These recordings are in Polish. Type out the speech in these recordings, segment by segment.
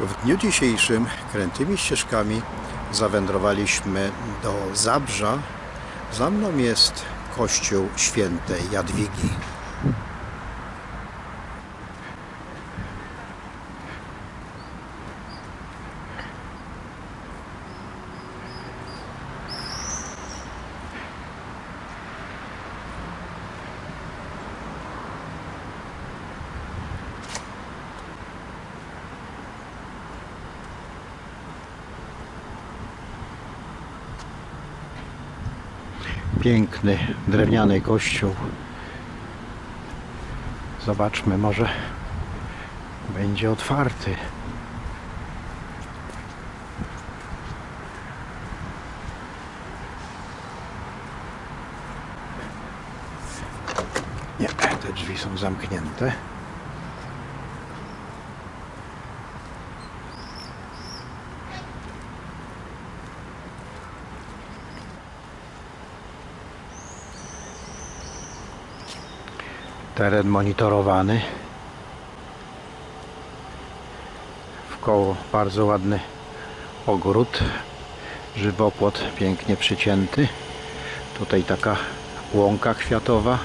W dniu dzisiejszym krętymi ścieżkami zawędrowaliśmy do Zabrza. Za mną jest kościół świętej Jadwigi. Piękny drewniany kościół. Zobaczmy, może będzie otwarty. Nie, te drzwi są zamknięte. Teren monitorowany. W koło bardzo ładny ogród. Żywopłot pięknie przycięty. Tutaj taka łąka kwiatowa.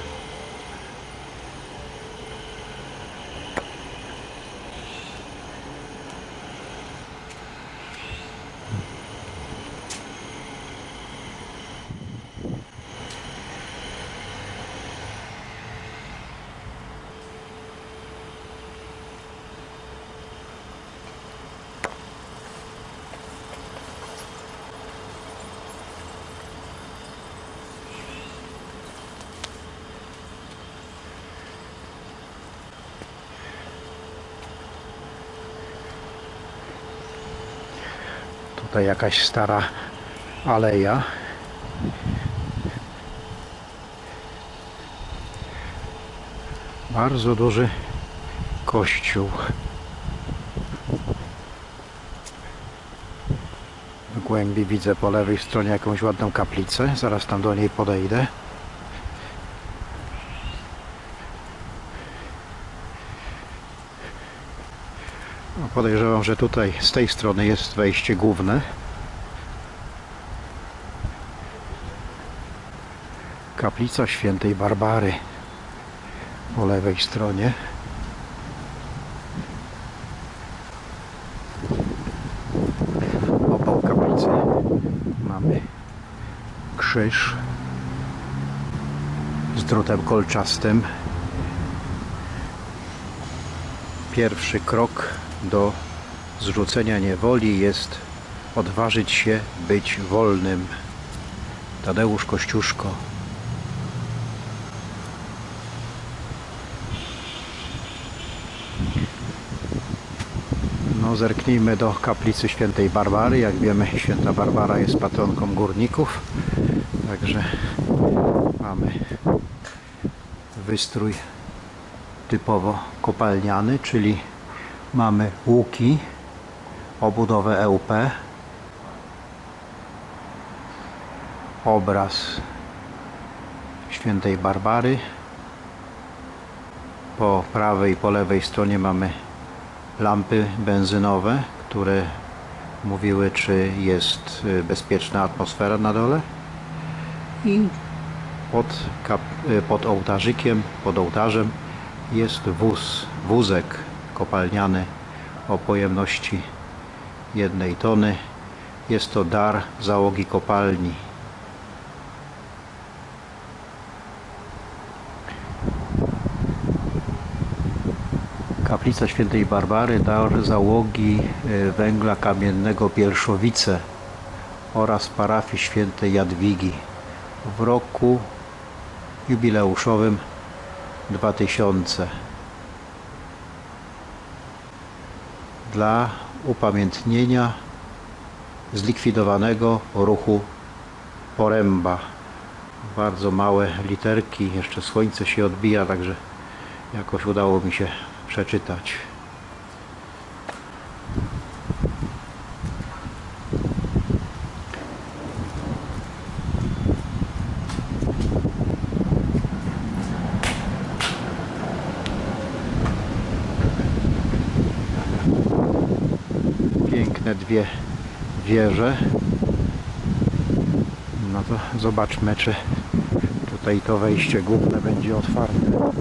Tutaj jakaś stara aleja. Bardzo duży kościół. W głębi widzę po lewej stronie jakąś ładną kaplicę. Zaraz tam do niej podejdę. Podejrzewam, że tutaj z tej strony jest wejście główne. Kaplica świętej Barbary po lewej stronie. Opał kaplicy mamy krzyż z drutem kolczastym. Pierwszy krok do zrzucenia niewoli jest odważyć się być wolnym. Tadeusz Kościuszko. No, zerknijmy do kaplicy świętej Barbary. Jak wiemy, święta Barbara jest patronką górników. Także mamy wystrój typowo kopalniany, czyli mamy łuki, obudowę EUP, obraz świętej Barbary. Po prawej i po lewej stronie mamy lampy benzynowe, które mówiły, czy jest y, bezpieczna atmosfera na dole. I pod, kap, y, pod ołtarzykiem, pod ołtarzem jest wóz, wózek kopalniany o pojemności jednej tony. Jest to dar załogi kopalni. Kaplica Świętej Barbary, dar załogi e, węgla kamiennego Bielszowice oraz parafii Świętej Jadwigi w roku jubileuszowym 2000 dla upamiętnienia zlikwidowanego ruchu Poręba. Bardzo małe literki, jeszcze słońce się odbija, także jakoś udało mi się przeczytać. Piękne dwie wieże. No to zobaczmy, czy tutaj to wejście główne będzie otwarte.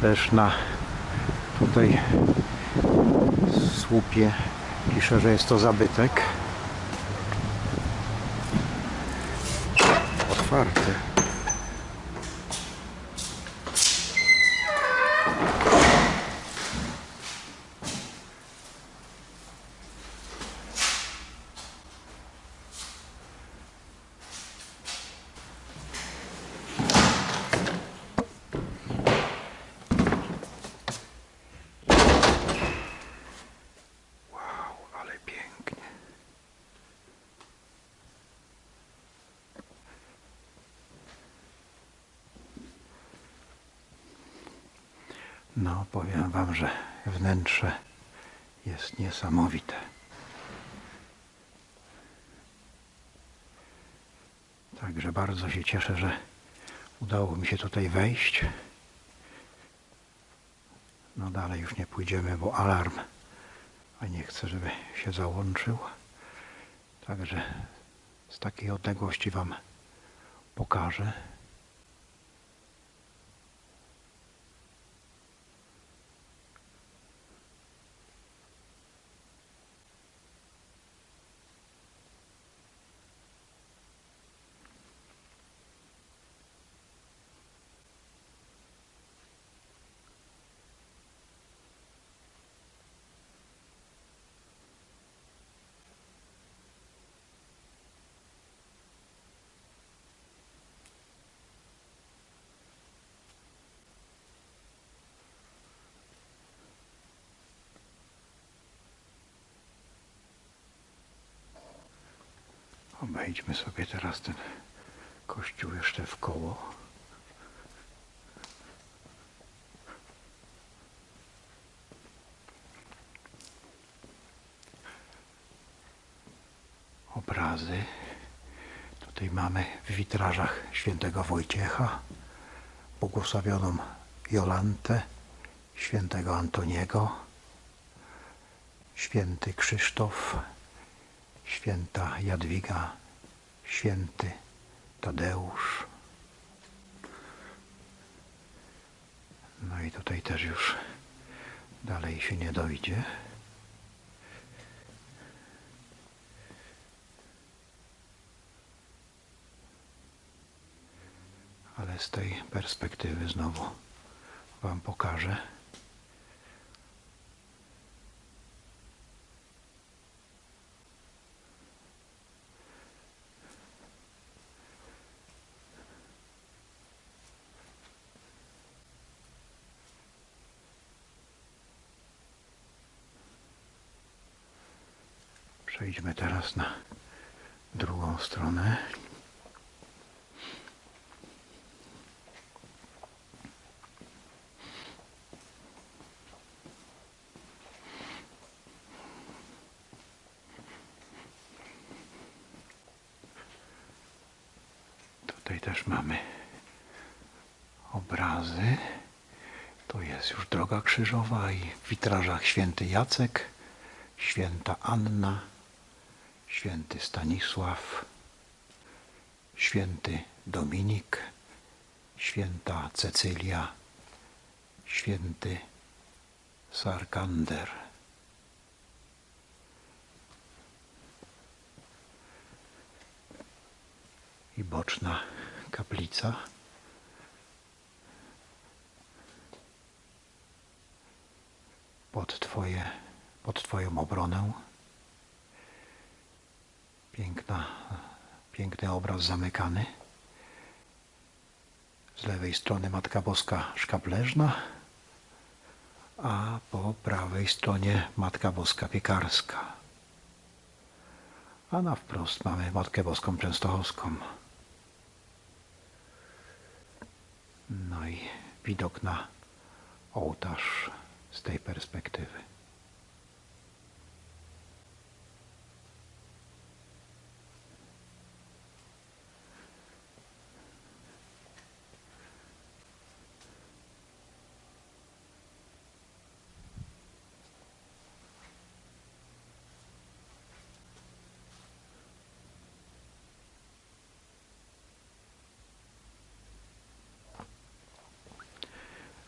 Też na tutaj słupie pisze, że jest to zabytek. Otwarte. Wow, ale pięknie. No, powiem Wam, że wnętrze jest niesamowite. Także bardzo się cieszę, że udało mi się tutaj wejść. No dalej już nie pójdziemy, bo alarm, a nie chcę, żeby się załączył. Także z takiej odległości Wam pokażę. Obejdźmy sobie teraz ten kościół jeszcze w koło. Obrazy. Tutaj mamy w witrażach świętego Wojciecha, błogosławioną Jolantę, świętego Antoniego, święty Krzysztof, święta Jadwiga, święty Tadeusz. No i tutaj też już dalej się nie dojdzie. Ale z tej perspektywy znowu Wam pokażę. Przejdźmy teraz na drugą stronę. Tutaj też mamy obrazy. To jest już droga krzyżowa i w witrażach święty Jacek, święta Anna, święty Stanisław, święty Dominik, święta Cecylia, święty Sarkander. I boczna kaplica. Pod twoje, pod Twoją obronę. Piękna, piękny obraz zamykany. Z lewej strony Matka Boska Szkapleżna, a po prawej stronie Matka Boska Piekarska. A na wprost mamy Matkę Boską Częstochowską. No i widok na ołtarz z tej perspektywy.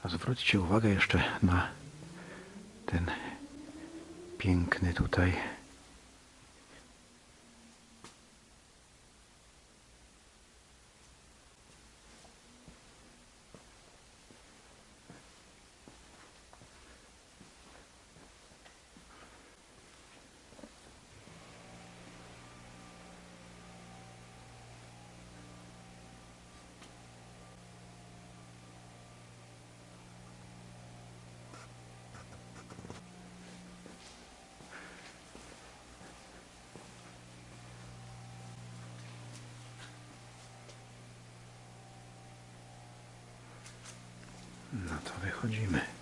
Zwróćcie uwagę jeszcze na ten piękny tutaj No to wychodzimy.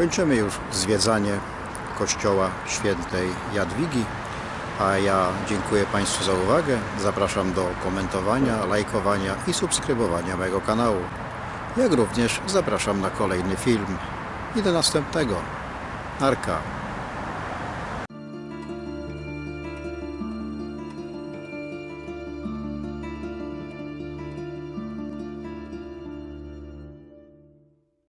Kończymy już zwiedzanie kościoła świętej Jadwigi, a ja dziękuję Państwu za uwagę. Zapraszam do komentowania, lajkowania i subskrybowania mojego kanału. Jak również zapraszam na kolejny film i do następnego. Arka.